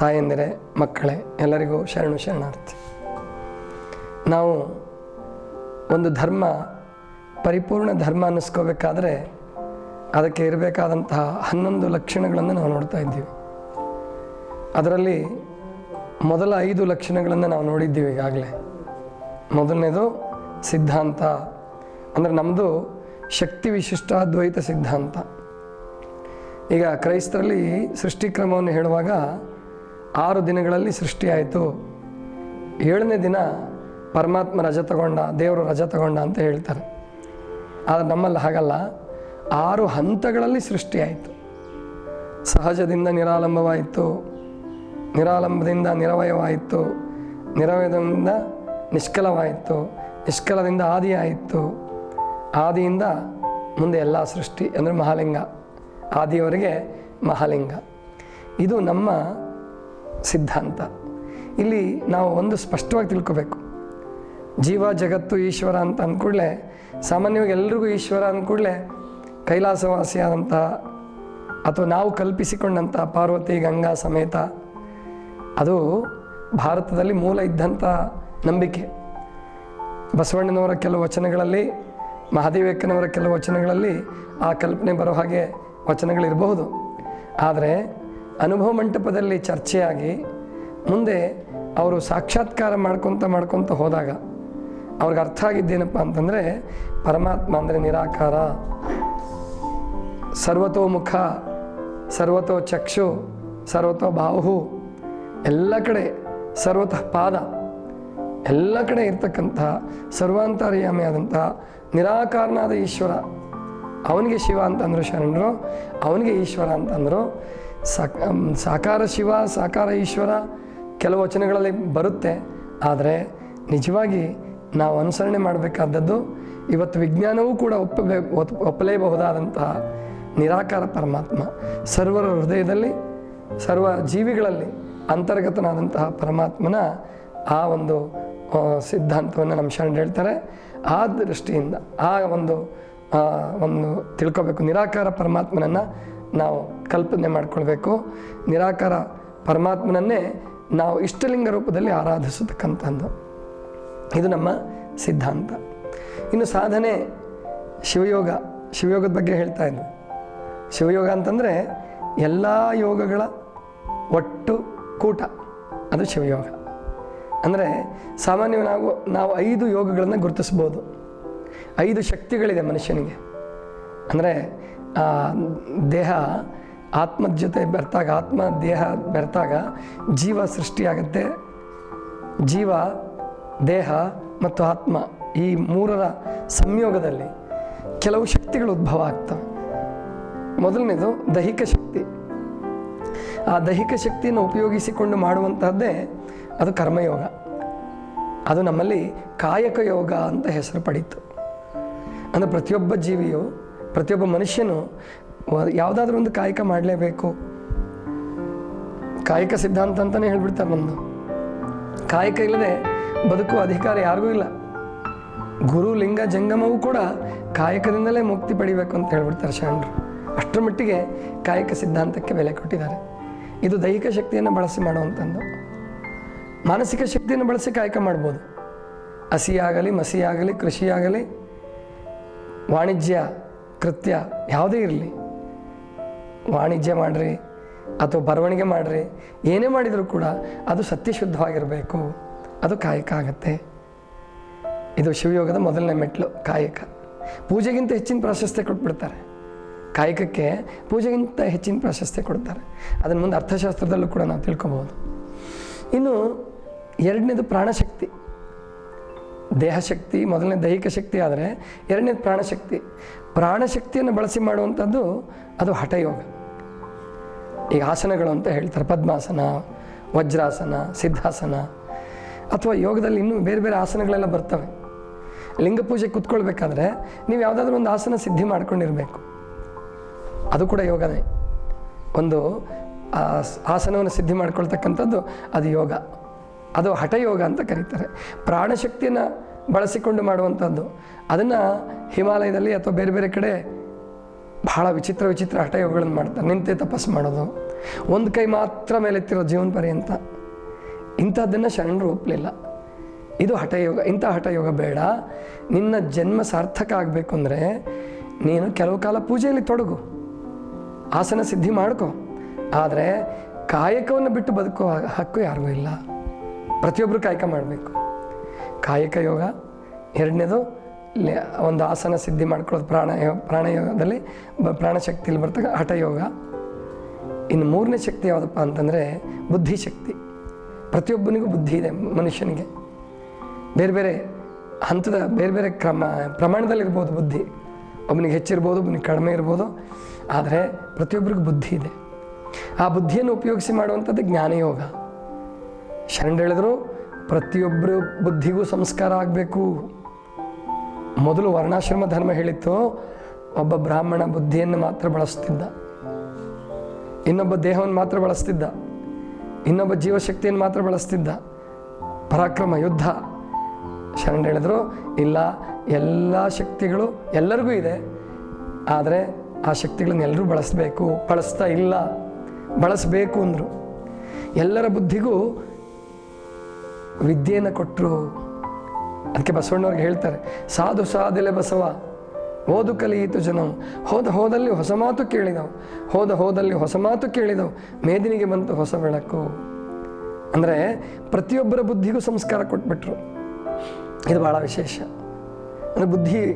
ತಾಯಂದಿರೆ, ಮಕ್ಕಳೇ, ಎಲ್ಲರಿಗೂ ಶರಣು ಶರಣಾರ್ಥಿ. ನಾವು ಒಂದು ಧರ್ಮ, ಪರಿಪೂರ್ಣ ಧರ್ಮ ಅನ್ನಿಸ್ಕೋಬೇಕಾದ್ರೆ ಅದಕ್ಕೆ ಇರಬೇಕಾದಂತಹ ಹನ್ನೊಂದು ಲಕ್ಷಣಗಳನ್ನು ನಾವು ನೋಡ್ತಾ ಇದ್ದೀವಿ. ಅದರಲ್ಲಿ ಮೊದಲ ಐದು ಲಕ್ಷಣಗಳನ್ನು ನಾವು ನೋಡಿದ್ದೀವಿ ಈಗಾಗಲೇ. ಮೊದಲನೇದು ಸಿದ್ಧಾಂತ, ಅಂದರೆ ನಮ್ಮದು ಶಕ್ತಿ ವಿಶಿಷ್ಟ ದ್ವೈತ ಸಿದ್ಧಾಂತ. ಈಗ ಕ್ರೈಸ್ತರಲ್ಲಿ ಸೃಷ್ಟಿಕ್ರಮವನ್ನು ಹೇಳುವಾಗ ಆರು ದಿನಗಳಲ್ಲಿ ಸೃಷ್ಟಿಯಾಯಿತು. ಏಳನೇ ದಿನ ಪರಮಾತ್ಮ ರಜ ತಗೊಂಡ, ದೇವರು ರಜ ತಗೊಂಡ ಅಂತ ಹೇಳ್ತಾರೆ. ಆದರೆ ನಮ್ಮಲ್ಲಿ ಹಾಗಲ್ಲ. ಆರು ಹಂತಗಳಲ್ಲಿ ಸೃಷ್ಟಿಯಾಯಿತು. ಸಹಜದಿಂದ ನಿರಾಲಂಬವಾಯಿತು. ನಿರಾಲಂಬದಿಂದ ನಿರವಯವಾಯಿತು. ನಿರವಯದಿಂದ ನಿಷ್ಕಲವಾಯಿತು. ನಿಷ್ಕಲದಿಂದ ಆದಿಯಾಯಿತು. ಆದಿಯಿಂದ ಮುಂದೆ ಎಲ್ಲ ಸೃಷ್ಟಿ ಅಂದರೆ ಮಹಾಲಿಂಗ. ಆದಿಯವರಿಗೆ ಮಹಾಲಿಂಗ. ಇದು ನಮ್ಮ ಸಿದ್ಧಾಂತ. ಇಲ್ಲಿ ನಾವು ಒಂದು ಸ್ಪಷ್ಟವಾಗಿ ತಿಳ್ಕೋಬೇಕು. ಜೀವ, ಜಗತ್ತು, ಈಶ್ವರ ಅಂತ ಅಂದ್ಕೂಡಲೇ ಸಾಮಾನ್ಯವಾಗಿ ಎಲ್ರಿಗೂ ಈಶ್ವರ ಅಂದ್ಕೂಡಲೇ ಕೈಲಾಸವಾಸಿಯಾದಂಥ ಅಥವಾ ನಾವು ಕಲ್ಪಿಸಿಕೊಂಡಂಥ ಪಾರ್ವತಿ, ಗಂಗಾ ಸಮೇತ ಅದು ಭಾರತದಲ್ಲಿ ಮೂಲ ಇದ್ದಂಥ ನಂಬಿಕೆ. ಬಸವಣ್ಣನವರ ಕೆಲವು ವಚನಗಳಲ್ಲಿ ಮಹಾದೇವಕ್ಕನವರ ಕೆಲವು ವಚನಗಳಲ್ಲಿ ಆ ಕಲ್ಪನೆ ಬರೋ ಹಾಗೆ ವಚನಗಳಿರಬಹುದು. ಆದರೆ ಅನುಭವ ಮಂಟಪದಲ್ಲಿ ಚರ್ಚೆಯಾಗಿ ಮುಂದೆ ಅವರು ಸಾಕ್ಷಾತ್ಕಾರ ಮಾಡ್ಕೊತ ಮಾಡ್ಕೊತ ಹೋದಾಗ ಅವ್ರಿಗೆ ಅರ್ಥ ಆಗಿದ್ದೇನಪ್ಪ ಅಂತಂದರೆ ಪರಮಾತ್ಮ ಅಂದರೆ ನಿರಾಕಾರ. ಸರ್ವತೋಮುಖ ಸರ್ವತೋ ಚಕ್ಷು, ಸರ್ವತೋ ಬಾಹು, ಎಲ್ಲ ಕಡೆ ಸರ್ವತಃ ಪಾದ, ಎಲ್ಲ ಕಡೆ ಸರ್ವಾಂತರ್ಯಾಮಿ ಸರ್ವಾಂತರ್ಯಾಮಿಯಾದಂತಹ ನಿರಾಕಾರನಾದ ಈಶ್ವರ. ಅವನಿಗೆ ಶಿವ ಅಂತಂದರು ಶರಣರು, ಅವನಿಗೆ ಈಶ್ವರ ಅಂತಂದರು. ಸಾಕ್ ಸಾಕಾರ ಶಿವ, ಸಾಕಾರ ಈಶ್ವರ ಕೆಲವು ವಚನಗಳಲ್ಲಿ ಬರುತ್ತೆ. ಆದರೆ ನಿಜವಾಗಿ ನಾವು ಅನುಸರಣೆ ಮಾಡಬೇಕಾದದ್ದು ಇವತ್ತು ವಿಜ್ಞಾನವೂ ಕೂಡ ಒಪ್ಪಬೇ, ಒಪ್- ಒಪ್ಪಲೇಬಹುದಾದಂತಹ ನಿರಾಕಾರ ಪರಮಾತ್ಮ. ಸರ್ವರ ಹೃದಯದಲ್ಲಿ, ಸರ್ವ ಜೀವಿಗಳಲ್ಲಿ ಅಂತರ್ಗತನಾದಂತಹ ಪರಮಾತ್ಮನ ಆ ಒಂದು ಸಿದ್ಧಾಂತವನ್ನು ನಮ್ಮ ಶರಣರು ಹೇಳ್ತಾರೆ. ಆ ದೃಷ್ಟಿಯಿಂದ, ಆ ಒಂದು ಒಂದು ತಿಳ್ಕೋಬೇಕು. ನಿರಾಕಾರ ಪರಮಾತ್ಮನನ್ನು ನಾವು ಕಲ್ಪನೆ ಮಾಡಿಕೊಳ್ಬೇಕು. ನಿರಾಕಾರ ಪರಮಾತ್ಮನನ್ನೇ ನಾವು ಇಷ್ಟಲಿಂಗ ರೂಪದಲ್ಲಿ ಆರಾಧಿಸತಕ್ಕಂಥದ್ದು ಇದು ನಮ್ಮ ಸಿದ್ಧಾಂತ. ಇನ್ನು ಸಾಧನೆ ಶಿವಯೋಗ, ಶಿವಯೋಗದ ಬಗ್ಗೆ ಹೇಳ್ತಾ ಇದ್ವಿ ಶಿವಯೋಗ ಅಂತಂದರೆ ಎಲ್ಲ ಯೋಗಗಳ ಒಟ್ಟು ಕೂಟ ಅದು ಶಿವಯೋಗ. ಅಂದರೆ ಸಾಮಾನ್ಯವಾಗಿ ನಾವು ನಾವು ಐದು ಯೋಗಗಳನ್ನು ಗುರುತಿಸ್ಬೋದು. ಐದು ಶಕ್ತಿಗಳಿದೆ ಮನುಷ್ಯನಿಗೆ. ಅಂದರೆ ದೇಹ ಆತ್ಮದ ಜೊತೆ ಬೆರ್ತಾಗ, ಆತ್ಮ ದೇಹ ಬೆರೆತಾಗ ಜೀವ ಸೃಷ್ಟಿಯಾಗುತ್ತೆ. ಜೀವ, ದೇಹ ಮತ್ತು ಆತ್ಮ ಈ ಮೂರರ ಸಂಯೋಗದಲ್ಲಿ ಕೆಲವು ಶಕ್ತಿಗಳು ಉದ್ಭವ ಆಗ್ತವೆ. ಮೊದಲನೇದು ದೈಹಿಕ ಶಕ್ತಿ. ಆ ದೈಹಿಕ ಶಕ್ತಿಯನ್ನು ಉಪಯೋಗಿಸಿಕೊಂಡು ಮಾಡುವಂತಹದ್ದೇ ಅದು ಕರ್ಮಯೋಗ. ಅದು ನಮ್ಮಲ್ಲಿ ಕಾಯಕ ಯೋಗ ಅಂತ ಹೆಸರು ಪಡೀತು. ಅಂದರೆ ಪ್ರತಿಯೊಬ್ಬ ಜೀವಿಯು ಪ್ರತಿಯೊಬ್ಬ ಮನುಷ್ಯನು ಯಾವುದಾದ್ರೂ ಒಂದು ಕಾಯಕ ಮಾಡಲೇಬೇಕು. ಕಾಯಕ ಸಿದ್ಧಾಂತ ಅಂತಲೇ ಹೇಳ್ಬಿಡ್ತಾರೆ ನಮ್ಮದು ಕಾಯಕ ಇಲ್ಲದೆ ಬದುಕುವ ಅಧಿಕಾರ ಯಾರಿಗೂ ಇಲ್ಲ. ಗುರು, ಲಿಂಗ, ಜಂಗಮವೂ ಕೂಡ ಕಾಯಕದಿಂದಲೇ ಮುಕ್ತಿ ಪಡಿಬೇಕು ಅಂತ ಹೇಳ್ಬಿಡ್ತಾರೆ ಶರಣರು ಅಷ್ಟರ ಮಟ್ಟಿಗೆ ಕಾಯಕ ಸಿದ್ಧಾಂತಕ್ಕೆ ಬೆಲೆ ಕೊಟ್ಟಿದ್ದಾರೆ. ಇದು ದೈಹಿಕ ಶಕ್ತಿಯನ್ನು ಬಳಸಿ ಮಾಡುವಂಥದ್ದು. ಮಾನಸಿಕ ಶಕ್ತಿಯನ್ನು ಬಳಸಿ ಕಾಯಕ ಮಾಡ್ಬೋದು. ಹಸಿಯಾಗಲಿ, ಮಸಿಯಾಗಲಿ, ಕೃಷಿಯಾಗಲಿ, ವಾಣಿಜ್ಯ ಕೃತ್ಯ ಯಾವುದೇ ಇರಲಿ. ವಾಣಿಜ್ಯ ಮಾಡಿರಿ ಅಥವಾ ಬರವಣಿಗೆ ಮಾಡಿರಿ, ಏನೇ ಮಾಡಿದರೂ ಕೂಡ ಅದು ಸತ್ಯಶುದ್ಧವಾಗಿರಬೇಕು. ಅದು ಕಾಯಕ ಆಗತ್ತೆ. ಇದು ಶಿವಯೋಗದ ಮೊದಲನೇ ಮೆಟ್ಲು ಕಾಯಕ. ಪೂಜೆಗಿಂತ ಹೆಚ್ಚಿನ ಪ್ರಾಶಸ್ತ್ಯ ಕೊಟ್ಬಿಡ್ತಾರೆ. ಕಾಯಕಕ್ಕೆ ಪೂಜೆಗಿಂತ ಹೆಚ್ಚಿನ ಪ್ರಾಶಸ್ತ್ಯ ಕೊಡ್ತಾರೆ. ಅದನ್ನು ಮುಂದೆ ಅರ್ಥಶಾಸ್ತ್ರದಲ್ಲೂ ಕೂಡ ನಾವು ತಿಳ್ಕೊಬೋದು. ಇನ್ನು ಎರಡನೇದು ಪ್ರಾಣಶಕ್ತಿ. ದೇಹಶಕ್ತಿ, ಮೊದಲನೇ ದೈಹಿಕ ಶಕ್ತಿ ಆದರೆ ಎರಡನೇದು ಪ್ರಾಣಶಕ್ತಿ. ಪ್ರಾಣಶಕ್ತಿಯನ್ನು ಬಳಸಿ ಮಾಡುವಂಥದ್ದು ಅದು ಹಠಯೋಗ. ಈಗ ಆಸನಗಳು ಅಂತ ಹೇಳ್ತಾರೆ, ಪದ್ಮಾಸನ, ವಜ್ರಾಸನ, ಸಿದ್ಧಾಸನ. ಅಥವಾ ಯೋಗದಲ್ಲಿ ಇನ್ನೂ ಬೇರೆ ಬೇರೆ ಆಸನಗಳೆಲ್ಲ ಬರ್ತವೆ. ಲಿಂಗ ಪೂಜೆ ಕುತ್ಕೊಳ್ಬೇಕಾದ್ರೆ ನೀವು ಯಾವುದಾದ್ರೂ ಒಂದು ಆಸನ ಸಿದ್ಧಿ ಮಾಡ್ಕೊಂಡಿರಬೇಕು. ಅದು ಕೂಡ ಯೋಗನೇ. ಒಂದು ಆಸನವನ್ನು ಸಿದ್ಧಿ ಮಾಡ್ಕೊಳ್ತಕ್ಕಂಥದ್ದು ಅದು ಯೋಗ. ಅದು ಹಠಯೋಗ ಅಂತ ಕರೀತಾರೆ. ಪ್ರಾಣಶಕ್ತಿಯನ್ನು ಬಳಸಿಕೊಂಡು ಮಾಡುವಂಥದ್ದು ಅದನ್ನು ಹಿಮಾಲಯದಲ್ಲಿ ಅಥವಾ ಬೇರೆ ಬೇರೆ ಕಡೆ ಬಹಳ ವಿಚಿತ್ರ ವಿಚಿತ್ರ ಹಠಯೋಗಗಳನ್ನು ಮಾಡ್ತಾರೆ. ನಿಂತೆ ತಪಸ್ಸು ಮಾಡೋದು. ಒಂದು ಕೈ ಮಾತ್ರ ಮೇಲೆತ್ತಿರೋ ಜೀವನ ಪರ್ಯಂತ. ಇಂಥದ್ದನ್ನು ಶರಣರು ಒಪ್ಪಲಿಲ್ಲ ಇದು ಹಠಯೋಗ, ಇಂಥ ಹಠಯೋಗ ಬೇಡ. ನಿನ್ನ ಜನ್ಮ ಸಾರ್ಥಕ ಆಗಬೇಕು ಅಂದರೆ ನೀನು ಕೆಲವು ಕಾಲ ಪೂಜೆಯಲ್ಲಿ ತೊಡಗು. ಆಸನ ಸಿದ್ಧಿ ಮಾಡ್ಕೊ. ಆದರೆ ಕಾಯಕವನ್ನು ಬಿಟ್ಟು ಬದುಕೋ ಹಕ್ಕು ಯಾರಿಗೂ ಇಲ್ಲ. ಪ್ರತಿಯೊಬ್ಬರು ಕಾಯಕ ಮಾಡಬೇಕು. ಕಾಯಕ ಯೋಗ, ಎರಡನೇದು ಒಂದು ಆಸನ ಸಿದ್ಧಿ ಮಾಡ್ಕೊಳ್ಳೋದು ಪ್ರಾಣ ಪ್ರಾಣಾಯೋಗದಲ್ಲಿ ಬ ಪ್ರಾಣಶಕ್ತಿಯಲ್ಲಿ ಬರ್ತಕ್ಕ ಹಠಯೋಗ ಇನ್ನು ಮೂರನೇ ಶಕ್ತಿ ಯಾವುದಪ್ಪ ಅಂತಂದರೆ ಬುದ್ಧಿಶಕ್ತಿ ಪ್ರತಿಯೊಬ್ಬನಿಗೂ ಬುದ್ಧಿ ಇದೆ ಮನುಷ್ಯನಿಗೆ. ಬೇರೆ ಬೇರೆ ಹಂತದ ಬೇರೆ ಬೇರೆ ಕ್ರಮ, ಪ್ರಮಾಣದಲ್ಲಿರ್ಬೋದು ಬುದ್ಧಿ. ಒಬ್ಬನಿಗೆ ಹೆಚ್ಚಿರ್ಬೋದು, ಒಬ್ಬನಿಗೆ ಕಡಿಮೆ ಇರ್ಬೋದು. ಆದರೆ ಪ್ರತಿಯೊಬ್ಬರಿಗೂ ಬುದ್ಧಿ ಇದೆ. ಆ ಬುದ್ಧಿಯನ್ನು ಉಪಯೋಗಿಸಿ ಮಾಡುವಂಥದ್ದು ಜ್ಞಾನಯೋಗ ಶರಣ ಹೇಳಿದ್ರು ಪ್ರತಿಯೊಬ್ಬರು ಬುದ್ಧಿಗೂ ಸಂಸ್ಕಾರ ಆಗಬೇಕು. ಮೊದಲು ವರ್ಣಾಶ್ರಮ ಧರ್ಮ ಹೇಳಿತ್ತು, ಒಬ್ಬ ಬ್ರಾಹ್ಮಣ ಬುದ್ಧಿಯನ್ನು ಮಾತ್ರ ಬಳಸ್ತಿದ್ದ. ಇನ್ನೊಬ್ಬ ದೇಹವನ್ನು ಮಾತ್ರ ಬಳಸ್ತಿದ್ದ. ಇನ್ನೊಬ್ಬ ಜೀವಶಕ್ತಿಯನ್ನು ಮಾತ್ರ ಬಳಸ್ತಿದ್ದ. ಪರಾಕ್ರಮ, ಯುದ್ಧ. ಶರಣ ಹೇಳಿದ್ರು, ಇಲ್ಲ, ಎಲ್ಲ ಶಕ್ತಿಗಳು ಎಲ್ಲರಿಗೂ ಇದೆ. ಆದರೆ ಆ ಶಕ್ತಿಗಳನ್ನ ಎಲ್ಲರೂ ಬಳಸಬೇಕು. ಬಳಸ್ತಾ ಇಲ್ಲ. ಬಳಸಬೇಕು ಅಂದರು. ಎಲ್ಲರ ಬುದ್ಧಿಗೂ ವಿದ್ಯೆಯನ್ನು ಕೊಟ್ಟರು ಅದಕ್ಕೆ ಬಸವಣ್ಣವ್ರಿಗೆ ಹೇಳ್ತಾರೆ, ಸಾಧು ಸಾಧಿಲೆ ಬಸವ ಓದು ಕಲಿಯಿತು ಜನ, ಹೋದ ಹೋದಲ್ಲಿ ಹೊಸ ಮಾತು ಕೇಳಿದವು, ಹೋದ ಹೋದಲ್ಲಿ ಹೊಸ ಮಾತು ಕೇಳಿದವು, ಮೇದಿನಿಗೆ ಬಂತು ಹೊಸ ಬೆಳಕು. ಅಂದರೆ ಪ್ರತಿಯೊಬ್ಬರ ಬುದ್ಧಿಗೂ ಸಂಸ್ಕಾರ ಕೊಟ್ಬಿಟ್ರು. ಇದು ಭಾಳ ವಿಶೇಷ. ಅಂದರೆ ಬುದ್ಧಿ,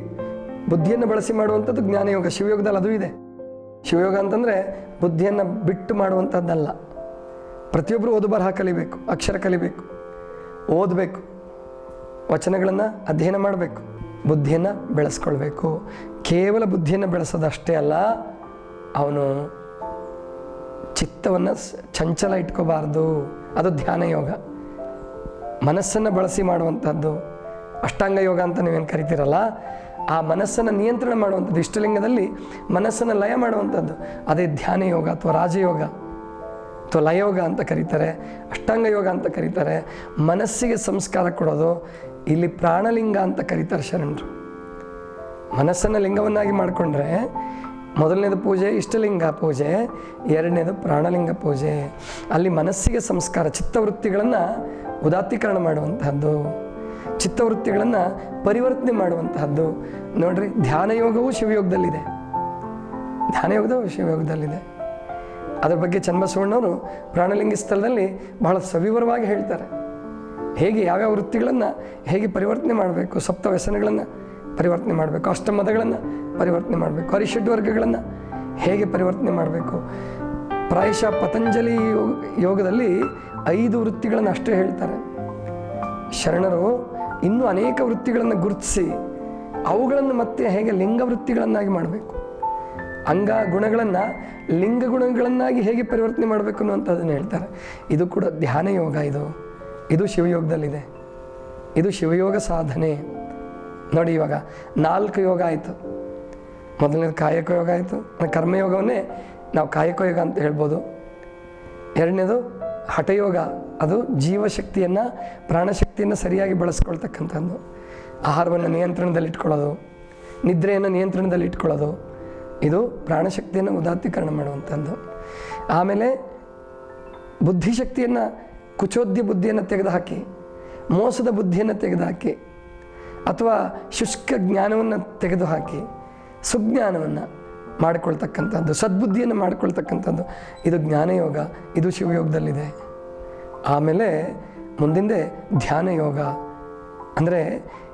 ಬುದ್ಧಿಯನ್ನು ಬಳಸಿ ಮಾಡುವಂಥದ್ದು ಜ್ಞಾನಯೋಗ, ಶಿವಯೋಗದಲ್ಲಿ ಅದು ಇದೆ. ಶಿವಯೋಗ ಅಂತಂದರೆ ಬುದ್ಧಿಯನ್ನು ಬಿಟ್ಟು ಮಾಡುವಂಥದ್ದಲ್ಲ. ಪ್ರತಿಯೊಬ್ಬರು ಓದು ಬರಹ ಕಲಿಬೇಕು, ಅಕ್ಷರ ಕಲಿಬೇಕು. ಓದಬೇಕು. ವಚನಗಳನ್ನು ಅಧ್ಯಯನ ಮಾಡಬೇಕು. ಬುದ್ಧಿಯನ್ನು ಬೆಳೆಸ್ಕೊಳ್ಬೇಕು. ಕೇವಲ ಬುದ್ಧಿಯನ್ನು ಬೆಳೆಸೋದಷ್ಟೇ ಅಲ್ಲ, ಅವನು ಚಿತ್ತವನ್ನು ಚಂಚಲ ಇಟ್ಕೋಬಾರ್ದು. ಅದು ಧ್ಯಾನ ಯೋಗ. ಮನಸ್ಸನ್ನು ಬಳಸಿ ಮಾಡುವಂಥದ್ದು ಅಷ್ಟಾಂಗ ಯೋಗ ಅಂತ ನೀವೇನು ಕರಿತೀರಲ್ಲ, ಆ ಮನಸ್ಸನ್ನು ನಿಯಂತ್ರಣ ಮಾಡುವಂಥದ್ದು ಇಷ್ಟಲಿಂಗದಲ್ಲಿ ಮನಸ್ಸನ್ನು ಲಯ ಮಾಡುವಂಥದ್ದು ಅದೇ ಧ್ಯಾನ ಯೋಗ ಅಥವಾ ರಾಜಯೋಗ. ಅಥವಾ ಲಯೋಗ ಅಂತ ಕರೀತಾರೆ, ಅಷ್ಟಾಂಗ ಯೋಗ ಅಂತ ಕರೀತಾರೆ, ಮನಸ್ಸಿಗೆ ಸಂಸ್ಕಾರ ಕೊಡೋದು ಇಲ್ಲಿ ಪ್ರಾಣಲಿಂಗ ಅಂತ ಕರೀತಾರೆ ಶರಣರು. ಮನಸ್ಸನ್ನು ಲಿಂಗವನ್ನಾಗಿ ಮಾಡಿಕೊಂಡ್ರೆ ಮೊದಲನೇದು ಪೂಜೆ, ಇಷ್ಟಲಿಂಗ ಪೂಜೆ, ಎರಡನೇದು ಪ್ರಾಣಲಿಂಗ ಪೂಜೆ. ಅಲ್ಲಿ ಮನಸ್ಸಿಗೆ ಸಂಸ್ಕಾರ, ಚಿತ್ತವೃತ್ತಿಗಳನ್ನು ಉದಾತ್ತೀಕರಣ ಮಾಡುವಂತಹದ್ದು, ಚಿತ್ತವೃತ್ತಿಗಳನ್ನು ಪರಿವರ್ತನೆ ಮಾಡುವಂತಹದ್ದು. ನೋಡ್ರಿ, ಧ್ಯಾನ ಯೋಗವು ಶಿವಯೋಗದಲ್ಲಿದೆ. ಧ್ಯಾನ ಯೋಗದವು ಶಿವಯೋಗದಲ್ಲಿದೆ. ಅದರ ಬಗ್ಗೆ ಚನ್ನಬಸವಣ್ಣವರು ಪ್ರಾಣಲಿಂಗ ಸ್ಥಳದಲ್ಲಿ ಬಹಳ ಸವಿವರವಾಗಿ ಹೇಳ್ತಾರೆ. ಹೇಗೆ ಯಾವ್ಯಾವ ವೃತ್ತಿಗಳನ್ನು ಹೇಗೆ ಪರಿವರ್ತನೆ ಮಾಡಬೇಕು, ಸಪ್ತ ವ್ಯಸನಗಳನ್ನು ಪರಿವರ್ತನೆ ಮಾಡಬೇಕು ಅಷ್ಟಮದಗಳನ್ನು ಪರಿವರ್ತನೆ ಮಾಡಬೇಕು, ಅರಿಷಡ್ ವರ್ಗಗಳನ್ನು ಹೇಗೆ ಪರಿವರ್ತನೆ ಮಾಡಬೇಕು. ಪ್ರಾಯಶಃ ಪತಂಜಲಿ ಯೋಗ, ಯೋಗದಲ್ಲಿ ಐದು ವೃತ್ತಿಗಳನ್ನು ಅಷ್ಟೇ ಹೇಳ್ತಾರೆ. ಶರಣರು, ಇನ್ನೂ ಅನೇಕ ವೃತ್ತಿಗಳನ್ನು ಗುರುತಿಸಿ ಅವುಗಳನ್ನು ಮತ್ತೆ ಹೇಗೆ ಲಿಂಗ ವೃತ್ತಿಗಳನ್ನಾಗಿ ಮಾಡಬೇಕು. ಅಂಗ ಗುಣಗಳನ್ನು, ಲಿಂಗ ಗುಣಗಳನ್ನಾಗಿ ಹೇಗೆ ಪರಿವರ್ತನೆ ಮಾಡಬೇಕು ಅನ್ನುವಂಥದ್ದನ್ನು ಹೇಳ್ತಾರೆ. ಇದು ಕೂಡ ಧ್ಯಾನ ಯೋಗ ಇದು. ಇದು ಶಿವಯೋಗದಲ್ಲಿದೆ. ಇದು ಶಿವಯೋಗ ಸಾಧನೆ. ನೋಡಿ ಇವಾಗ, ನಾಲ್ಕು ಯೋಗ ಆಯಿತು. ಮೊದಲನೇದು ಕಾಯಕ ಯೋಗ ಆಯಿತು. ಕರ್ಮಯೋಗವನ್ನೇ ನಾವು ಕಾಯಕ ಯೋಗ ಅಂತ ಹೇಳ್ಬೋದು. ಎರಡನೇದು ಹಠಯೋಗ ಅದು ಜೀವಶಕ್ತಿಯನ್ನು, ಪ್ರಾಣಶಕ್ತಿಯನ್ನು ಸರಿಯಾಗಿ ಬಳಸ್ಕೊಳ್ತಕ್ಕಂಥದ್ದು. ಆಹಾರವನ್ನು ನಿಯಂತ್ರಣದಲ್ಲಿಟ್ಕೊಳ್ಳೋದು. ನಿದ್ರೆಯನ್ನು ನಿಯಂತ್ರಣದಲ್ಲಿ ಇಟ್ಕೊಳ್ಳೋದು ಇದು ಪ್ರಾಣಶಕ್ತಿಯನ್ನು ಉದಾತ್ತೀಕರಣ ಮಾಡುವಂಥದ್ದು ಆಮೇಲೆ ಬುದ್ಧಿಶಕ್ತಿಯನ್ನು, ಕುಚೋದ್ಯ ಬುದ್ಧಿಯನ್ನು ತೆಗೆದುಹಾಕಿ, ಮೋಸದ ಬುದ್ಧಿಯನ್ನು ತೆಗೆದುಹಾಕಿ, ಅಥವಾ ಶುಷ್ಕ ಜ್ಞಾನವನ್ನು ತೆಗೆದುಹಾಕಿ, ಸುಜ್ಞಾನವನ್ನು ಮಾಡಿಕೊಳ್ತಕ್ಕಂಥದ್ದು ಸದ್ಬುದ್ಧಿಯನ್ನು ಮಾಡಿಕೊಳ್ತಕ್ಕಂಥದ್ದು ಇದು ಜ್ಞಾನಯೋಗ, ಇದು ಶಿವಯೋಗದಲ್ಲಿದೆ. ಆಮೇಲೆ ಮುಂದಿಂದೆ ಧ್ಯಾನಯೋಗ, ಅಂದರೆ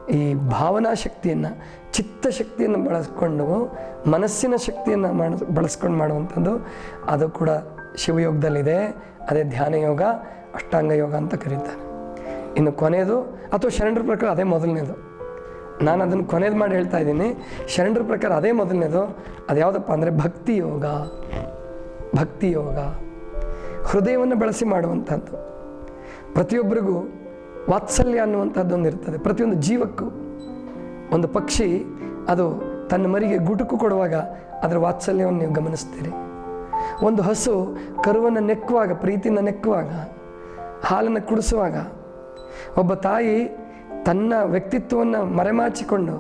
ಈ ಭಾವನಾ ಶಕ್ತಿಯನ್ನು, ಚಿತ್ತಶಕ್ತಿಯನ್ನು ಬಳಸ್ಕೊಂಡು, ಮನಸ್ಸಿನ ಶಕ್ತಿಯನ್ನು ಮಾಡ, ಬಳಸ್ಕೊಂಡು ಮಾಡುವಂಥದ್ದು ಅದು ಕೂಡ ಶಿವಯೋಗದಲ್ಲಿದೆ. ಅದೇ ಧ್ಯಾನ ಯೋಗ, ಅಷ್ಟಾಂಗ ಯೋಗ ಅಂತ ಕರೀತಾರೆ. ಇನ್ನು ಕೊನೆಯದು, ಅಥವಾ ಶರಣರ ಪ್ರಕಾರ ಅದೇ ಮೊದಲನೇದು. ನಾನು ಅದನ್ನು ಕೊನೆಯದು ಮಾಡಿ ಹೇಳ್ತಾ ಇದ್ದೀನಿ. ಶರಣರ ಪ್ರಕಾರ ಅದೇ ಮೊದಲನೇದು, ಅದು ಯಾವುದಪ್ಪ ಅಂದರೆ ಭಕ್ತಿ ಯೋಗ. ಭಕ್ತಿ ಯೋಗ. ಹೃದಯವನ್ನು ಬಳಸಿ ಮಾಡುವಂಥದ್ದು. ಪ್ರತಿಯೊಬ್ಬರಿಗೂ ವಾತ್ಸಲ್ಯ ಅನ್ನುವಂಥದ್ದೊಂದು ಇರ್ತದೆ. ಪ್ರತಿಯೊಂದು ಜೀವಕ್ಕೂ ಒಂದು ಪಕ್ಷಿ, ಅದು ತನ್ನ ಮರಿಗೆ ಗುಟುಕು ಕೊಡುವಾಗ ಅದರ ವಾತ್ಸಲ್ಯವನ್ನು ನೀವು ಗಮನಿಸ್ತೀರಿ ಒಂದು ಹಸು ಕರುವನ್ನು ನೆಕ್ಕುವಾಗ, ಪ್ರೀತಿಯಿಂದ ನೆಕ್ಕುವಾಗ, ಹಾಲನ್ನು ಕುಡಿಸುವಾಗ, ಒಬ್ಬ ತಾಯಿ ತನ್ನ ವ್ಯಕ್ತಿತ್ವವನ್ನು ಮರೆಮಾಚಿಕೊಂಡು,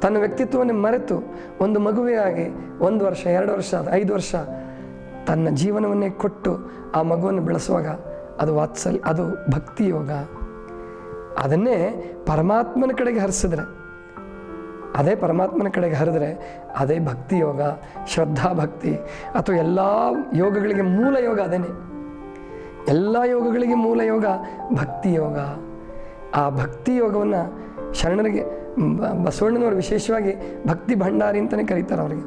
ತನ್ನ ವ್ಯಕ್ತಿತ್ವವನ್ನು ಮರೆತು ಒಂದು ಮಗುವಿಗಾಗಿ ಒಂದು ವರ್ಷ, ಎರಡು ವರ್ಷ, ಐದು ವರ್ಷ ತನ್ನ ಜೀವನವನ್ನೇ ಕೊಟ್ಟು ಆ ಮಗುವನ್ನು ಬೆಳೆಸುವಾಗ ಅದು ವಾತ್ಸಲ್ಯ ಅದು ಭಕ್ತಿ ಯೋಗ. ಅದನ್ನೇ ಪರಮಾತ್ಮನ ಕಡೆಗೆ ಹರಿಸಿದ್ರೆ. ಅದೇ ಪರಮಾತ್ಮನ ಕಡೆಗೆ ಹರಿದ್ರೆ ಅದೇ ಭಕ್ತಿ ಯೋಗ, ಶ್ರದ್ಧಾ ಭಕ್ತಿ ಅಥವಾ ಎಲ್ಲ ಯೋಗಗಳಿಗೆ ಮೂಲ ಯೋಗ ಅದೇನೆ. ಎಲ್ಲ ಯೋಗಗಳಿಗೆ ಮೂಲ ಯೋಗ ಭಕ್ತಿ ಯೋಗ. ಆ ಭಕ್ತಿ ಯೋಗವನ್ನು ಶರಣರಿಗೆ ಬಸವಣ್ಣನವರು ವಿಶೇಷವಾಗಿ ಭಕ್ತಿ ಭಂಡಾರಿ ಅಂತಲೇ ಕರೀತಾರೆ ಅವರಿಗೆ.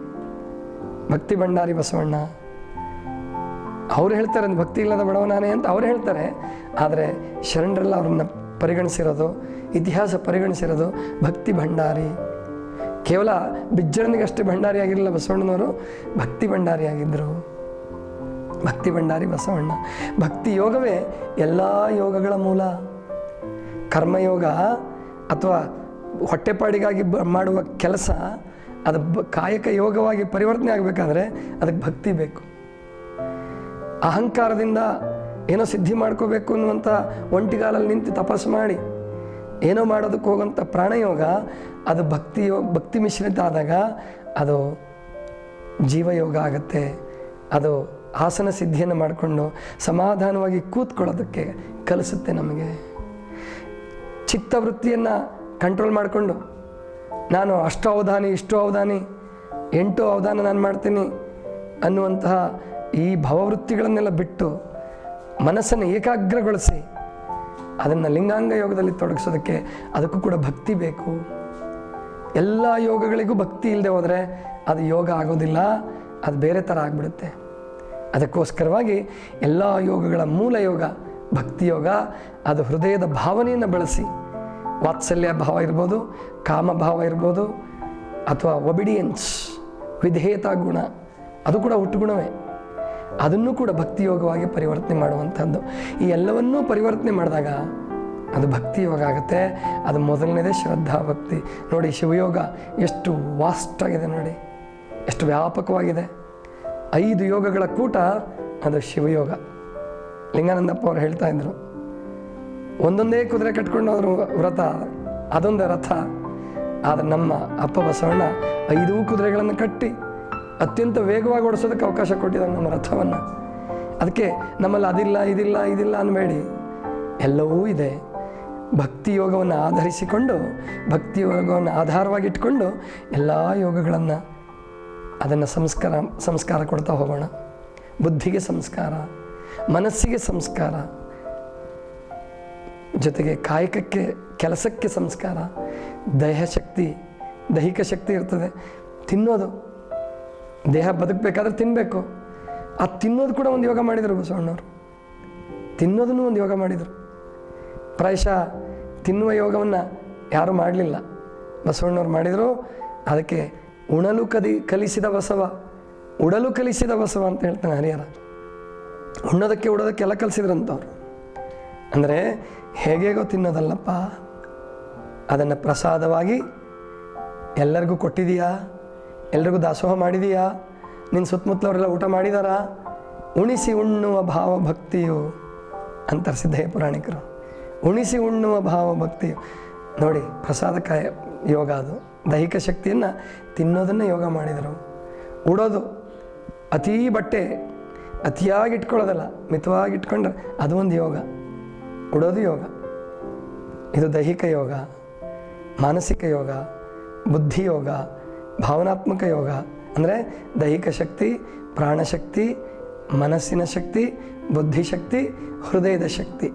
ಭಕ್ತಿ ಭಂಡಾರಿ ಬಸವಣ್ಣ. ಅವ್ರು ಹೇಳ್ತಾರೆ, ಭಕ್ತಿ ಇಲ್ಲದ ಬಡವನಾನೆ ಅಂತ ಅವ್ರು ಹೇಳ್ತಾರೆ. ಆದರೆ ಶರಣರೆಲ್ಲ ಅವ್ರನ್ನ ಪರಿಗಣಿಸಿರೋದು, ಇತಿಹಾಸ ಪರಿಗಣಿಸಿರೋದು ಭಕ್ತಿ ಭಂಡಾರಿ. ಕೇವಲ ಬಿಜ್ಜಳನಿಗಷ್ಟೇ ಭಂಡಾರಿ ಆಗಿರಲಿಲ್ಲ ಬಸವಣ್ಣನವರು, ಭಕ್ತಿ ಭಂಡಾರಿ ಆಗಿದ್ದರು ಭಕ್ತಿ ಭಂಡಾರಿ ಬಸವಣ್ಣ. ಭಕ್ತಿ ಯೋಗವೇ ಎಲ್ಲ ಯೋಗಗಳ ಮೂಲ. ಕರ್ಮಯೋಗ ಅಥವಾ ಹೊಟ್ಟೆಪಾಡಿಗಾಗಿ ಬ- ಮಾಡುವ ಕೆಲಸ, ಅದು ಬ- ಕಾಯಕ ಯೋಗವಾಗಿ ಪರಿವರ್ತನೆ ಆಗಬೇಕಾದ್ರೆ ಅದಕ್ಕೆ ಭಕ್ತಿ ಬೇಕು. ಅಹಂಕಾರದಿಂದ ಏನೋ ಸಿದ್ಧಿ ಮಾಡ್ಕೋಬೇಕು ಅನ್ನುವಂಥ ಒಂಟಿಗಾಲಲ್ಲಿ ನಿಂತು ತಪಸ್ಸು ಮಾಡಿ. ಏನೋ ಮಾಡೋದಕ್ಕೆ ಹೋಗೋಂಥ ಪ್ರಾಣಯೋಗ, ಅದು ಭಕ್ತಿ ಯೋಗ, ಭಕ್ತಿ ಮಿಶ್ರಿತ ಆದಾಗ ಅದು ಜೀವಯೋಗ ಆಗುತ್ತೆ. ಅದು ಆಸನ ಸಿದ್ಧಿಯನ್ನು ಮಾಡಿಕೊಂಡು ಸಮಾಧಾನವಾಗಿ ಕೂತ್ಕೊಳ್ಳೋದಕ್ಕೆ ಕಲಿಸುತ್ತೆ ನಮಗೆ. ಚಿತ್ತವೃತ್ತಿಯನ್ನು ಕಂಟ್ರೋಲ್ ಮಾಡಿಕೊಂಡು, ನಾನು ಅಷ್ಟು ಅವಧಾನಿ, ಇಷ್ಟು ಅವಧಾನಿ, ಎಂಟು ಅವಧಾನ ನಾನು ಮಾಡ್ತೀನಿ ಅನ್ನುವಂತಹ ಈ ಭವವೃತ್ತಿಗಳನ್ನೆಲ್ಲ ಬಿಟ್ಟು ಮನಸ್ಸನ್ನು ಏಕಾಗ್ರಗೊಳಿಸಿ ಅದನ್ನು ಲಿಂಗಾಂಗ ಯೋಗದಲ್ಲಿ ತೊಡಗಿಸೋದಕ್ಕೆ ಅದಕ್ಕೂ ಕೂಡ ಭಕ್ತಿ ಬೇಕು. ಎಲ್ಲ ಯೋಗಗಳಿಗೂ ಭಕ್ತಿ ಇಲ್ಲದೆ ಹೋದರೆ ಅದು ಯೋಗ ಆಗೋದಿಲ್ಲ, ಅದು ಬೇರೆ ಥರ ಆಗಿಬಿಡುತ್ತೆ. ಅದಕ್ಕೋಸ್ಕರವಾಗಿ ಎಲ್ಲ ಯೋಗಗಳ ಮೂಲ ಯೋಗ, ಭಕ್ತಿ ಯೋಗ, ಅದು ಹೃದಯದ ಭಾವನೆಯನ್ನು ಬಳಸಿ. ವಾತ್ಸಲ್ಯ ಭಾವ ಇರ್ಬೋದು ಕಾಮಭಾವ ಇರ್ಬೋದು, ಅಥವಾ ಒಬಿಡಿಯನ್ಸ್ ವಿಧೇಯತಾ ಗುಣ, ಅದು ಕೂಡ ಹುಟ್ಟುಗುಣವೇ ಅದನ್ನು ಕೂಡ ಭಕ್ತಿಯೋಗವಾಗಿ ಪರಿವರ್ತನೆ ಮಾಡುವಂಥದ್ದು. ಈ ಎಲ್ಲವನ್ನೂ ಪರಿವರ್ತನೆ ಮಾಡಿದಾಗ ಅದು ಭಕ್ತಿ ಯೋಗ ಆಗುತ್ತೆ. ಅದು ಮೊದಲನೇದೇ ಶ್ರದ್ಧಾ ಭಕ್ತಿ ನೋಡಿ, ಶಿವಯೋಗ ಎಷ್ಟು ವಾಸ್ಟ್ ಆಗಿದೆ ನೋಡಿ. ಎಷ್ಟು ವ್ಯಾಪಕವಾಗಿದೆ. ಐದು ಯೋಗಗಳ ಕೂಟ ಅದು ಶಿವಯೋಗ. ಲಿಂಗಾನಂದಪ್ಪ ಅವ್ರು ಹೇಳ್ತಾ ಇದ್ರು, ಒಂದೊಂದೇ ಕುದುರೆ ಕಟ್ಕೊಂಡು ಹೋದ್ರು ವ್ರತ, ಅದೊಂದು ರಥ. ಆದರೆ ನಮ್ಮ ಅಪ್ಪ ಬಸವಣ್ಣ ಐದೂ ಕುದುರೆಗಳನ್ನು ಕಟ್ಟಿ ಅತ್ಯಂತ ವೇಗವಾಗಿ ಓಡಿಸೋದಕ್ಕೆ ಅವಕಾಶ ಕೊಟ್ಟಿದ್ದಾನೆ ನಮ್ಮ ರಥವನ್ನು. ಅದಕ್ಕೆ ನಮ್ಮಲ್ಲಿ ಅದಿಲ್ಲ, ಇದಿಲ್ಲ ಇದಿಲ್ಲ ಅನ್ಬೇಡಿ. ಎಲ್ಲವೂ ಇದೆ. ಭಕ್ತಿ ಯೋಗವನ್ನು ಆಧರಿಸಿಕೊಂಡು, ಭಕ್ತಿ ಯೋಗವನ್ನು ಆಧಾರವಾಗಿ ಇಟ್ಕೊಂಡು ಎಲ್ಲ ಯೋಗಗಳನ್ನು ಅದನ್ನು ಸಂಸ್ಕಾರ ಸಂಸ್ಕಾರ ಕೊಡ್ತಾ ಹೋಗೋಣ. ಬುದ್ಧಿಗೆ ಸಂಸ್ಕಾರ, ಮನಸ್ಸಿಗೆ ಸಂಸ್ಕಾರ, ಜೊತೆಗೆ ಕಾಯಕಕ್ಕೆ, ಕೆಲಸಕ್ಕೆ ಸಂಸ್ಕಾರ. ದೇಹ ಶಕ್ತಿ, ದೈಹಿಕ ಶಕ್ತಿ ಇರ್ತದೆ. ತಿನ್ನೋದು ದೇಹ ಬದುಕಬೇಕಾದ್ರೆ ತಿನ್ನಬೇಕು ಆ ತಿನ್ನೋದು ಕೂಡ ಒಂದು ಯೋಗ ಮಾಡಿದರು ಬಸವಣ್ಣವರು. ತಿನ್ನೋದನ್ನು ಒಂದು ಯೋಗ ಮಾಡಿದರು. ಪ್ರಾಯಶಃ ತಿನ್ನುವ ಯೋಗವನ್ನು ಯಾರೂ ಮಾಡಲಿಲ್ಲ. ಬಸವಣ್ಣವ್ರು ಮಾಡಿದರು. ಅದಕ್ಕೆ ಉಣಲು ಕದಿ ಕಲಿಸಿದ ಬಸವ, ಉಡಲು ಕಲಿಸಿದ ಬಸವ ಅಂತ ಹೇಳ್ತಾನೆ ಹರಿಹರ. ಉಣ್ಣೋದಕ್ಕೆ, ಉಡೋದಕ್ಕೆ ಎಲ್ಲ ಕಲಿಸಿದ್ರಂತವ್ರು. ಅಂದರೆ ಹೇಗೇಗೋ ತಿನ್ನೋದಲ್ಲಪ್ಪ. ಅದನ್ನು ಪ್ರಸಾದವಾಗಿ ಎಲ್ಲರಿಗೂ ಕೊಟ್ಟಿದೀಯಾ? ಎಲ್ರಿಗೂ ದಾಸೋಹ ಮಾಡಿದೀಯಾ? ನಿನ್ನ ಸುತ್ತಮುತ್ತಲವರೆಲ್ಲ ಊಟ ಮಾಡಿದಾರಾ? ಉಣಿಸಿ ಉಣ್ಣುವ ಭಾವ ಭಕ್ತಿಯು ಸಿದ್ಧಯ್ಯ ಪುರಾಣಿಕರು, ಉಣಿಸಿ ಉಣ್ಣುವ ಭಾವ ಭಕ್ತಿಯು ನೋಡಿ ಪ್ರಸಾದಕಾಯ ಯೋಗ ಅದು. ದೈಹಿಕ ಶಕ್ತಿಯನ್ನು ತಿನ್ನೋದನ್ನು ಯೋಗ ಮಾಡಿದರು. ಉಡೋದು, ಅತೀ ಬಟ್ಟೆ ಅತಿಯಾಗಿ ಇಟ್ಕೊಳ್ಳೋದಲ್ಲ ಮಿತವಾಗಿ ಇಟ್ಕೊಂಡ್ರೆ ಅದು ಒಂದು ಯೋಗ. ಉಡೋದು ಯೋಗ. ಇದು ದೈಹಿಕ ಯೋಗ, ಮಾನಸಿಕ ಯೋಗ, ಬುದ್ಧಿ ಯೋಗ ಭಾವನಾತ್ಮಕ ಯೋಗ ಅಂದರೆ ದೈಹಿಕ ಶಕ್ತಿ, ಪ್ರಾಣಶಕ್ತಿ, ಮನಸ್ಸಿನ ಶಕ್ತಿ, ಬುದ್ಧಿಶಕ್ತಿ, ಹೃದಯದ ಶಕ್ತಿ.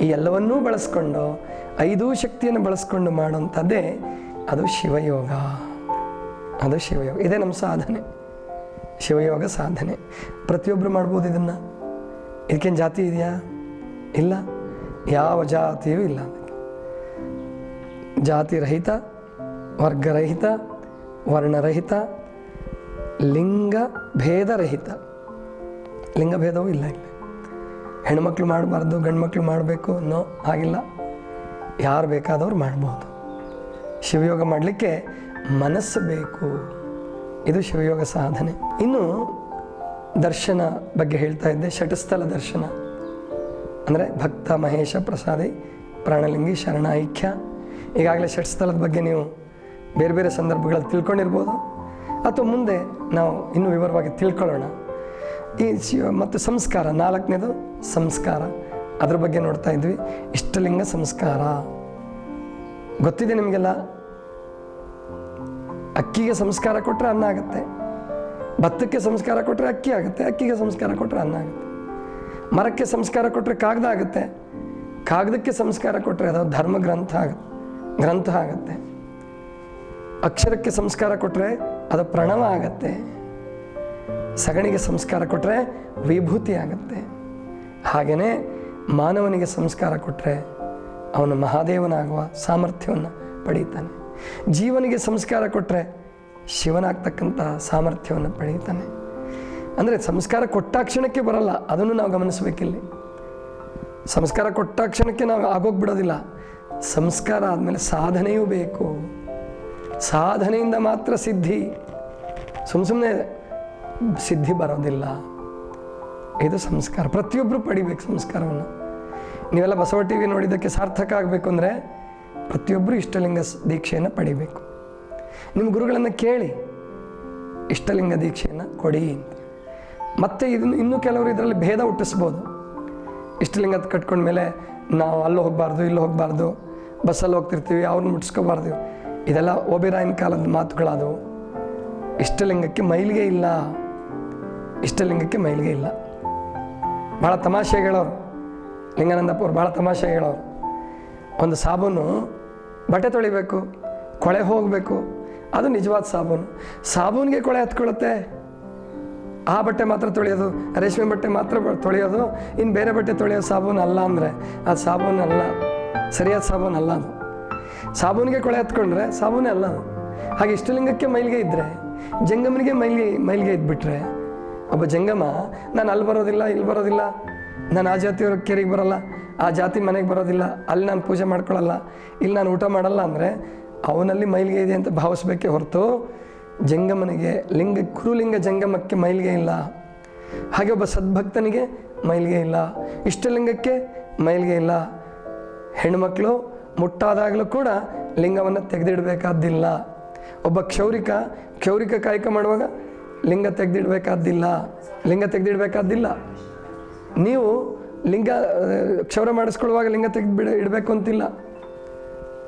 ಈ ಎಲ್ಲವನ್ನೂ ಬಳಸ್ಕೊಂಡು, ಐದು ಶಕ್ತಿಯನ್ನು ಬಳಸ್ಕೊಂಡು ಮಾಡುವಂಥದ್ದೇ ಅದು ಶಿವಯೋಗ. ಅದು ಶಿವಯೋಗ. ಇದೇ ನಮ್ಮ ಸಾಧನೆ. ಶಿವಯೋಗ ಸಾಧನೆ. ಪ್ರತಿಯೊಬ್ಬರು ಮಾಡ್ಬೋದು ಇದನ್ನು? ಇದಕ್ಕೇನು ಜಾತಿ ಇದೆಯಾ? ಇಲ್ಲ. ಯಾವ ಜಾತಿಯೂ ಇಲ್ಲ. ಜಾತಿ ರಹಿತ ವರ್ಗರಹಿತ ವರ್ಣರಹಿತ ಲಿಂಗ ಭೇದರಹಿತ ಲಿಂಗಭೇದವೂ ಇಲ್ಲ ಇಲ್ಲಿ. ಹೆಣ್ಮಕ್ಳು ಮಾಡಬಾರ್ದು, ಗಂಡ್ಮಕ್ಳು ಮಾಡಬೇಕು ಅನ್ನೋ ಹಾಗಿಲ್ಲ. ಯಾರು ಬೇಕಾದವ್ರು ಮಾಡ್ಬೋದು. ಶಿವಯೋಗ ಮಾಡಲಿಕ್ಕೆ ಮನಸ್ಸು ಬೇಕು. ಇದು ಶಿವಯೋಗ ಸಾಧನೆ. ಇನ್ನು ದರ್ಶನ ಬಗ್ಗೆ ಹೇಳ್ತಾ ಇದ್ದೆ, ಷಟಸ್ಥಲ ದರ್ಶನ. ಅಂದರೆ ಭಕ್ತ ಮಹೇಶ ಪ್ರಸಾದಿ, ಪ್ರಾಣಲಿಂಗಿ ಶರಣ ಐಕ್ಯ ಈಗಾಗಲೇ ಷಟ್ಸ್ಥಲದ ಬಗ್ಗೆ ನೀವು ಬೇರೆ ಬೇರೆ ಸಂದರ್ಭಗಳಲ್ಲಿ ತಿಳ್ಕೊಂಡಿರ್ಬೋದು. ಅಥವಾ ಮುಂದೆ ನಾವು ಇನ್ನೂ ವಿವರವಾಗಿ ತಿಳ್ಕೊಳ್ಳೋಣ. ಈ ಶಿವ ಮತ್ತು ಸಂಸ್ಕಾರ, ನಾಲ್ಕನೇದು ಸಂಸ್ಕಾರ. ಅದ್ರ ಬಗ್ಗೆ ನೋಡ್ತಾ ಇದ್ವಿ. ಇಷ್ಟಲಿಂಗ ಸಂಸ್ಕಾರ. ಗೊತ್ತಿದೆ ನಿಮಗೆಲ್ಲ? ಅಕ್ಕಿಗೆ ಸಂಸ್ಕಾರ ಕೊಟ್ಟರೆ ಅನ್ನ ಆಗುತ್ತೆ. ಭತ್ತಕ್ಕೆ ಸಂಸ್ಕಾರ ಕೊಟ್ಟರೆ ಅಕ್ಕಿ ಆಗುತ್ತೆ. ಅಕ್ಕಿಗೆ ಸಂಸ್ಕಾರ ಕೊಟ್ಟರೆ ಅನ್ನ ಆಗುತ್ತೆ. ಮರಕ್ಕೆ ಸಂಸ್ಕಾರ ಕೊಟ್ಟರೆ ಕಾಗದ ಆಗುತ್ತೆ. ಕಾಗದಕ್ಕೆ ಸಂಸ್ಕಾರ ಕೊಟ್ಟರೆ ಅದು ಧರ್ಮ ಗ್ರಂಥ ಆಗುತ್ತೆ ಗ್ರಂಥ ಆಗುತ್ತೆ. ಅಕ್ಷರಕ್ಕೆ ಸಂಸ್ಕಾರ ಕೊಟ್ಟರೆ ಅದು ಪ್ರಣವ ಆಗತ್ತೆ. ಸಗಣಿಗೆ ಸಂಸ್ಕಾರ ಕೊಟ್ಟರೆ ವಿಭೂತಿ ಆಗತ್ತೆ. ಹಾಗೆಯೇ ಮಾನವನಿಗೆ ಸಂಸ್ಕಾರ ಕೊಟ್ಟರೆ ಅವನು ಮಹಾದೇವನಾಗುವ ಸಾಮರ್ಥ್ಯವನ್ನು ಪಡೀತಾನೆ ಜೀವನಿಗೆ ಸಂಸ್ಕಾರ ಕೊಟ್ಟರೆ ಶಿವನಾಗ್ತಕ್ಕಂಥ ಸಾಮರ್ಥ್ಯವನ್ನು ಪಡೀತಾನೆ ಅಂದರೆ ಸಂಸ್ಕಾರ ಕೊಟ್ಟಾಕ್ಷಣಕ್ಕೆ ಬರಲ್ಲ, ಅದನ್ನು ನಾವು ಗಮನಿಸಬೇಕಿಲ್ಲಿ. ಸಂಸ್ಕಾರ ಕೊಟ್ಟಾಕ್ಷಣಕ್ಕೆ ನಾವು ಆಗೋಗ್ಬಿಡೋದಿಲ್ಲ. ಸಂಸ್ಕಾರ ಆದಮೇಲೆ ಸಾಧನೆಯೂ ಬೇಕು. ಸಾಧನೆಯಿಂದ ಮಾತ್ರ ಸಿದ್ಧಿ. ಸುಮ್ಮ ಸುಮ್ಮನೆ ಸಿದ್ಧಿ ಬರೋದಿಲ್ಲ. ಇದು ಸಂಸ್ಕಾರ. ಪ್ರತಿಯೊಬ್ಬರು ಪಡಿಬೇಕು ಸಂಸ್ಕಾರವನ್ನು. ನೀವೆಲ್ಲ ಬಸವ ಟಿ ವಿ ನೋಡಿದ್ದಕ್ಕೆ ಸಾರ್ಥಕ ಆಗಬೇಕು ಅಂದರೆ ಪ್ರತಿಯೊಬ್ಬರು ಇಷ್ಟಲಿಂಗ ದೀಕ್ಷೆಯನ್ನು ಪಡಿಬೇಕು. ನಿಮ್ಮ ಗುರುಗಳನ್ನು ಕೇಳಿ ಇಷ್ಟಲಿಂಗ ದೀಕ್ಷೆಯನ್ನು ಕೊಡಿ ಮತ್ತೆ ಇದನ್ನು ಇನ್ನೂ ಕೆಲವರು ಇದರಲ್ಲಿ ಭೇದ ಹುಟ್ಟಿಸ್ಬೋದು. ಇಷ್ಟಲಿಂಗ ಕಟ್ಕೊಂಡ್ಮೇಲೆ ನಾವು ಅಲ್ಲಿ ಹೋಗಬಾರ್ದು ಇಲ್ಲಿ ಹೋಗಬಾರ್ದು ಬಸ್ಸಲ್ಲಿ ಹೋಗ್ತಿರ್ತೀವಿ ಅವ್ರನ್ನ ಮುಟ್ಸ್ಕೋಬಾರ್ದು. ಇದೆಲ್ಲ ಓಬೆರಾಯನ್ ಕಾಲದ ಮಾತುಗಳಾದವು. ಇಷ್ಟಲಿಂಗಕ್ಕೆ ಮೈಲಿಗೆ ಇಲ್ಲ. ಇಷ್ಟಲಿಂಗಕ್ಕೆ ಮೈಲಿಗೆ ಇಲ್ಲ. ಭಾಳ ತಮಾಷೆ ಹೇಳೋರು. ಲಿಂಗಾನಂದಪ್ಪ ಅವ್ರು ಭಾಳ ತಮಾಷೆ ಹೇಳೋರು. ಒಂದು ಸಾಬೂನು ಬಟ್ಟೆ ತೊಳಿಬೇಕು, ಕೊಳೆ ಹೋಗಬೇಕು. ಅದು ನಿಜವಾದ ಸಾಬೂನು. ಸಾಬೂನಿಗೆ ಕೊಳೆ ಹತ್ಕೊಳ್ಳುತ್ತೆ. ಆ ಬಟ್ಟೆ ಮಾತ್ರ ತೊಳೆಯೋದು, ರೇಷ್ಮೆ ಬಟ್ಟೆ ಮಾತ್ರ ತೊಳೆಯೋದು ಇನ್ನು ಬೇರೆ ಬಟ್ಟೆ ತೊಳೆಯೋ ಸಾಬೂನು ಅಲ್ಲ ಅಂದರೆ ಅದು ಸಾಬೂನು ಅಲ್ಲ ಸರಿಯಾದ ಸಾಬೂನು ಅಲ್ಲ ಅದು. ಸಾಬೂನಿಗೆ ಕೊಳೆ ಹತ್ಕೊಂಡ್ರೆ ಸಾಬೂನೇ ಅಲ್ಲ. ಹಾಗೆ ಇಷ್ಟಲಿಂಗಕ್ಕೆ ಮೈಲಿಗೆ ಇದ್ದರೆ ಜಂಗಮನಿಗೆ ಮೈಲಿಗೆ ಮೈಲಿಗೆ ಇದ್ಬಿಟ್ರೆ ಒಬ್ಬ ಜಂಗಮ, ನಾನು ಅಲ್ಲಿ ಬರೋದಿಲ್ಲ, ಇಲ್ಲಿ ಬರೋದಿಲ್ಲ. ನಾನು ಆ ಜಾತಿಯವ್ರ ಕೆರೆಗೆ ಬರೋಲ್ಲ, ಆ ಜಾತಿ ಮನೆಗೆ ಬರೋದಿಲ್ಲ, ಅಲ್ಲಿ ನಾನು ಪೂಜೆ ಮಾಡ್ಕೊಳ್ಳಲ್ಲ ಇಲ್ಲಿ ನಾನು ಊಟ ಮಾಡಲ್ಲ ಅಂದರೆ ಅವನಲ್ಲಿ ಮೈಲಿಗೆ ಇದೆ ಅಂತ ಭಾವಿಸ್ಬೇಕೇ ಹೊರತು ಜಂಗಮನಿಗೆ ಲಿಂಗ, ಕುರುಲಿಂಗ ಜಂಗಮಕ್ಕೆ ಮೈಲಿಗೆ ಇಲ್ಲ. ಹಾಗೆ ಒಬ್ಬ ಸದ್ಭಕ್ತನಿಗೆ ಮೈಲಿಗೆ ಇಲ್ಲ. ಇಷ್ಟಲಿಂಗಕ್ಕೆ ಮೈಲಿಗೆ ಇಲ್ಲ. ಹೆಣ್ಮಕ್ಳು ಮುಟ್ಟಾದಾಗಲೂ ಕೂಡ ಲಿಂಗವನ್ನು ತೆಗೆದಿಡಬೇಕಾದ್ದಿಲ್ಲ. ಒಬ್ಬ ಕ್ಷೌರಿಕ ಕ್ಷೌರಿಕ ಕಾಯಕ ಮಾಡುವಾಗ ಲಿಂಗ ತೆಗೆದಿಡಬೇಕಾದ್ದಿಲ್ಲ. ಲಿಂಗ ತೆಗೆದಿಡಬೇಕಾದ್ದಿಲ್ಲ. ನೀವು ಲಿಂಗ, ಕ್ಷೌರ ಮಾಡಿಸ್ಕೊಳ್ಳುವಾಗ ಲಿಂಗ ತೆಗೆದು ಬಿಡ ಇಡಬೇಕು ಅಂತಿಲ್ಲ.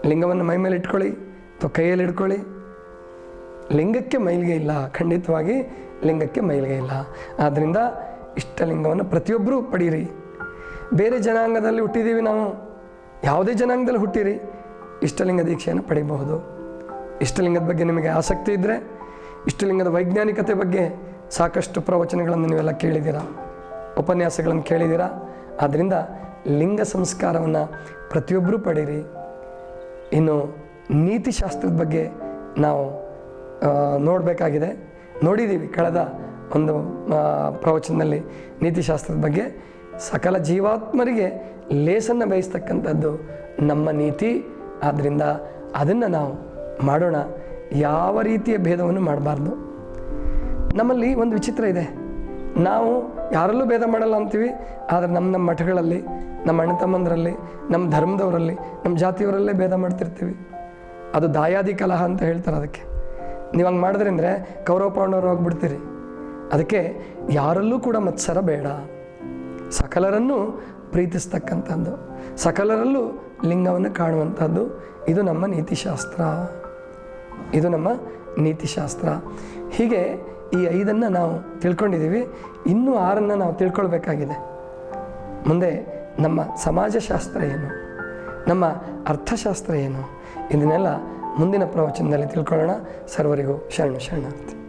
ಲಿಂಗವನ್ನು ಮೈ ಮೇಲೆ ಇಟ್ಕೊಳ್ಳಿ, ಅಥವಾ ಕೈಯಲ್ಲಿ ಇಟ್ಕೊಳ್ಳಿ. ಲಿಂಗಕ್ಕೆ ಮೈಲಿಗೆ ಇಲ್ಲ, ಖಂಡಿತವಾಗಿ ಲಿಂಗಕ್ಕೆ ಮೈಲಿಗೆ ಇಲ್ಲ. ಆದ್ದರಿಂದ ಇಷ್ಟಲಿಂಗವನ್ನು ಪ್ರತಿಯೊಬ್ಬರೂ ಪಡೀರಿ. ಬೇರೆ ಜನಾಂಗದಲ್ಲಿ ಹುಟ್ಟಿದ್ದೀವಿ ನಾವು. ಯಾವುದೇ ಜನಾಂಗದಲ್ಲಿ ಹುಟ್ಟಿರಿ, ಇಷ್ಟಲಿಂಗ ದೀಕ್ಷೆಯನ್ನು ಪಡೆಯಬಹುದು. ಇಷ್ಟಲಿಂಗದ ಬಗ್ಗೆ ನಿಮಗೆ ಆಸಕ್ತಿ ಇದ್ದರೆ ಇಷ್ಟಲಿಂಗದ ವೈಜ್ಞಾನಿಕತೆ ಬಗ್ಗೆ ಸಾಕಷ್ಟು ಪ್ರವಚನಗಳನ್ನು ನೀವೆಲ್ಲ ಕೇಳಿದ್ದೀರಾ? ಉಪನ್ಯಾಸಗಳನ್ನು ಕೇಳಿದ್ದೀರಾ? ಆದ್ದರಿಂದ ಲಿಂಗ ಸಂಸ್ಕಾರವನ್ನು ಪ್ರತಿಯೊಬ್ಬರೂ ಪಡೀರಿ. ಇನ್ನು ನೀತಿಶಾಸ್ತ್ರದ ಬಗ್ಗೆ ನಾವು ನೋಡಬೇಕಾಗಿದೆ. ನೋಡಿದ್ದೀವಿ, ಕಳೆದ ಒಂದು ಪ್ರವಚನದಲ್ಲಿ ನೀತಿಶಾಸ್ತ್ರದ ಬಗ್ಗೆ ಸಕಲ ಜೀವಾತ್ಮರಿಗೆ ಲೇಸನ್ನು ಬಯಸ್ತಕ್ಕಂಥದ್ದು ನಮ್ಮ ನೀತಿ. ಆದ್ದರಿಂದ ಅದನ್ನು ನಾವು ಮಾಡೋಣ. ಯಾವ ರೀತಿಯ ಭೇದವನ್ನು ಮಾಡಬಾರ್ದು. ನಮ್ಮಲ್ಲಿ ಒಂದು ವಿಚಿತ್ರ ಇದೆ. ನಾವು ಯಾರಲ್ಲೂ ಭೇದ ಮಾಡಲ್ಲ ಅಂತೀವಿ. ಆದರೆ ನಮ್ಮ ನಮ್ಮ ಮಠಗಳಲ್ಲಿ, ನಮ್ಮ ಅಣ್ಣ ತಮ್ಮಂದರಲ್ಲಿ, ನಮ್ಮ ಧರ್ಮದವರಲ್ಲಿ, ನಮ್ಮ ಜಾತಿಯವರಲ್ಲೇ ಭೇದ ಮಾಡ್ತಿರ್ತೀವಿ. ಅದು ದಾಯಾದಿ ಕಲಹ ಅಂತ ಹೇಳ್ತಾರೆ ಅದಕ್ಕೆ. ನೀವು ಹಂಗೆ ಮಾಡಿದ್ರಿ ಅಂದರೆ ಕೌರವ ಪಾಂಡವರು ಹೋಗ್ಬಿಡ್ತೀರಿ. ಅದಕ್ಕೆ ಯಾರಲ್ಲೂ ಕೂಡ ಮತ್ಸರ ಬೇಡ. ಸಕಲರನ್ನು ಪ್ರೀತಿಸ್ತಕ್ಕಂಥದ್ದು. ಸಕಲರಲ್ಲೂ ಲಿಂಗವನ್ನು ಕಾಣುವಂಥದ್ದು. ಇದು ನಮ್ಮ ನೀತಿಶಾಸ್ತ್ರ. ಇದು ನಮ್ಮ ನೀತಿಶಾಸ್ತ್ರ. ಹೀಗೆ ಈ ಐದನ್ನು ನಾವು ತಿಳ್ಕೊಂಡಿದ್ದೀವಿ. ಇನ್ನೂ ಆರನ್ನು ನಾವು ತಿಳ್ಕೊಳ್ಬೇಕಾಗಿದೆ. ಮುಂದೆ ನಮ್ಮ ಸಮಾಜಶಾಸ್ತ್ರ ಏನು? ನಮ್ಮ ಅರ್ಥಶಾಸ್ತ್ರ ಏನು? ಇದನ್ನೆಲ್ಲ ಮುಂದಿನ ಪ್ರವಚನದಲ್ಲಿ ತಿಳ್ಕೊಳ್ಳೋಣ. ಸರ್ವರಿಗೂ ಶರಣು ಶರಣಾರ್ಥಿ.